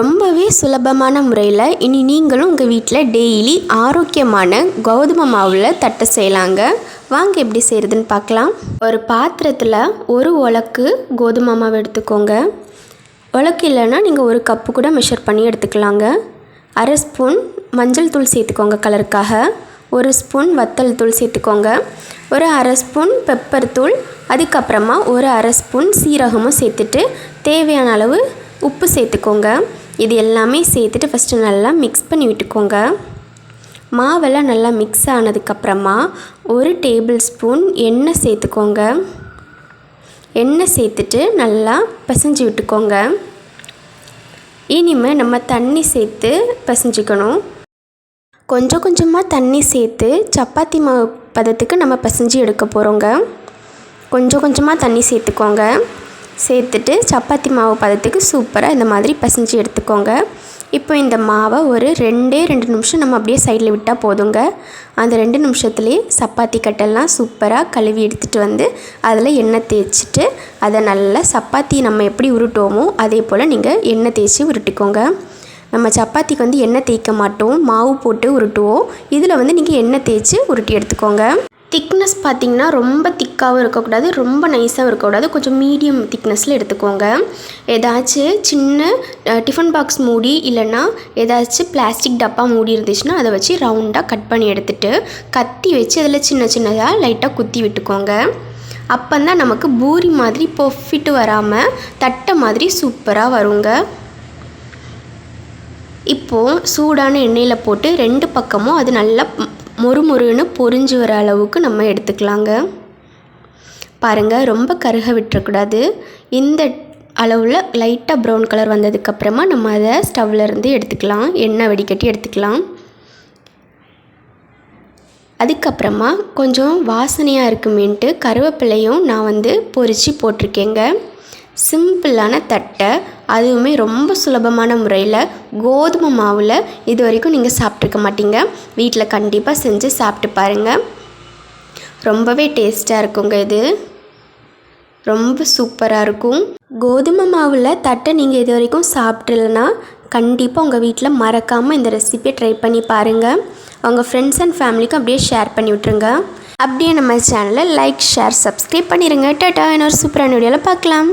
ரொம்பவே சுலபமான முறையில் இனி நீங்களும் உங்கள் வீட்டில் டெய்லி ஆரோக்கியமான கோதுமை மாவில் தட்டை செய்யலாங்க. வாங்க எப்படி செய்கிறதுன்னு பார்க்கலாம். ஒரு பாத்திரத்தில் ஒரு உலக்கு கோதுமை மாவு எடுத்துக்கோங்க. உலக்கு இல்லைன்னா நீங்கள் ஒரு கப்பு கூட மெஷர் பண்ணி எடுத்துக்கலாங்க. அரை ஸ்பூன் மஞ்சள் தூள் சேர்த்துக்கோங்க கலருக்காக ஒரு ஸ்பூன் வத்தல் தூள் சேர்த்துக்கோங்க. ஒரு அரை ஸ்பூன் பெப்பர் தூள் அதுக்கப்புறமா ஒரு அரை ஸ்பூன் சீரகமும் சேர்த்துட்டு தேவையான அளவு உப்பு சேர்த்துக்கோங்க. இது எல்லாமே சேர்த்துட்டு ஃபஸ்ட்டு நல்லா மிக்ஸ் பண்ணி விட்டுக்கோங்க. மாவெல்லாம் நல்லா மிக்ஸ் ஆனதுக்கப்புறமா ஒரு டேபிள் ஸ்பூன் எண்ணெய் சேர்த்துக்கோங்க. எண்ணெய் சேர்த்துட்டு நல்லா பிசைஞ்சு விட்டுக்கோங்க. இனிமேல் நம்ம தண்ணி சேர்த்து பிசைஞ்சிக்கணும். கொஞ்சம் கொஞ்சமாக தண்ணி சேர்த்து சப்பாத்தி மாவு பதத்துக்கு நம்ம பிசைஞ்சு எடுக்க போகிறோங்க கொஞ்சம் கொஞ்சமாக தண்ணி சேர்த்துக்கோங்க. சேர்த்துட்டு சப்பாத்தி மாவு பதத்துக்கு சூப்பராக இந்த மாதிரி பசஞ்சு எடுத்துக்கோங்க. இப்போ இந்த மாவை ஒரு ரெண்டே ரெண்டு நிமிஷம் நம்ம அப்படியே சைடில் விட்டால் போதுங்க. அந்த ரெண்டு நிமிஷத்துலேயே சப்பாத்தி கட்டெல்லாம் சூப்பராக கழுவி எடுத்துகிட்டு வந்து அதில் எண்ணெய் தேய்ச்சிட்டு அதை நல்லா சப்பாத்தி நம்ம எப்படி உருட்டுவோமோ அதே போல் நீங்கள் எண்ணெய் தேய்ச்சி உருட்டிக்கோங்க. நம்ம சப்பாத்திக்கு வந்து எண்ணெய் தேய்க்க மாட்டோம் மாவு போட்டு உருட்டுவோம். இதில் வந்து நீங்கள் எண்ணெய் தேய்ச்சி உருட்டி எடுத்துக்கோங்க. திக்னஸ் பார்த்திங்கன்னா ரொம்ப திக்காகவும் இருக்கக்கூடாது ரொம்ப நைஸாகவும் இருக்கக்கூடாது. கொஞ்சம் மீடியம் திக்னஸில் எடுத்துக்கோங்க. ஏதாச்சும் சின்ன டிஃபன் பாக்ஸ் மூடி இல்லைன்னா ஏதாச்சும் பிளாஸ்டிக் டப்பா மூடி இருந்துச்சுன்னா அதை வச்சு ரவுண்டாக கட் பண்ணி எடுத்துகிட்டு கத்தி வச்சு அதில் சின்ன சின்னதாக லைட்டாக குத்தி விட்டுக்கோங்க. அப்போந்தான் நமக்கு பூரி மாதிரி பொஃபிட்டு வராமல் தட்டை மாதிரி சூப்பராக வருங்க. இப்போது சூடான எண்ணெயில் போட்டு ரெண்டு பக்கமும் அது நல்லா மொறுமொறுன்னு பொரிஞ்சு வர அளவுக்கு நம்ம எடுத்துக்கலாங்க. பாருங்கள் ரொம்ப கருக விட்டுறக்கூடாது. இந்த அளவில் லைட்டாக ப்ரௌன் கலர் வந்ததுக்கப்புறமா நம்ம அதை ஸ்டவ்லேருந்து எடுத்துக்கலாம். எண்ணெய் வடிகட்டி எடுத்துக்கலாம். அதுக்கப்புறமா கொஞ்சம் வாசனையாக இருக்குமேன்ட்டு கருவேப்பிலையும் நான் வந்து பொரித்து போட்டிருக்கேங்க. சிம்பிளான தட்டை அதுவுமே ரொம்ப சுலபமான முறையில் கோதுமை மாவில் இது வரைக்கும் நீங்கள் சாப்பிட்ருக்க மாட்டீங்க. வீட்டில் கண்டிப்பாக செஞ்சு சாப்பிட்டு பாருங்கள் ரொம்பவே டேஸ்ட்டாக இருக்குங்க இது. ரொம்ப சூப்பராக இருக்கும். கோதுமை மாவில் தட்டை நீங்கள் இது வரைக்கும் சாப்பிட்லனா கண்டிப்பாக உங்கள் வீட்டில் மறக்காமல் இந்த ரெசிபியை ட்ரை பண்ணி பாருங்கள் உங்கள் ஃப்ரெண்ட்ஸ் அண்ட் ஃபேமிலிக்கும் அப்படியே ஷேர் பண்ணி விட்ருங்க அப்படியே நம்ம சேனலை லைக் ஷேர் சப்ஸ்கிரைப் பண்ணிடுங்க டாட்டா இன்னொரு சூப்பரான வீடியோவில் பார்க்கலாம்.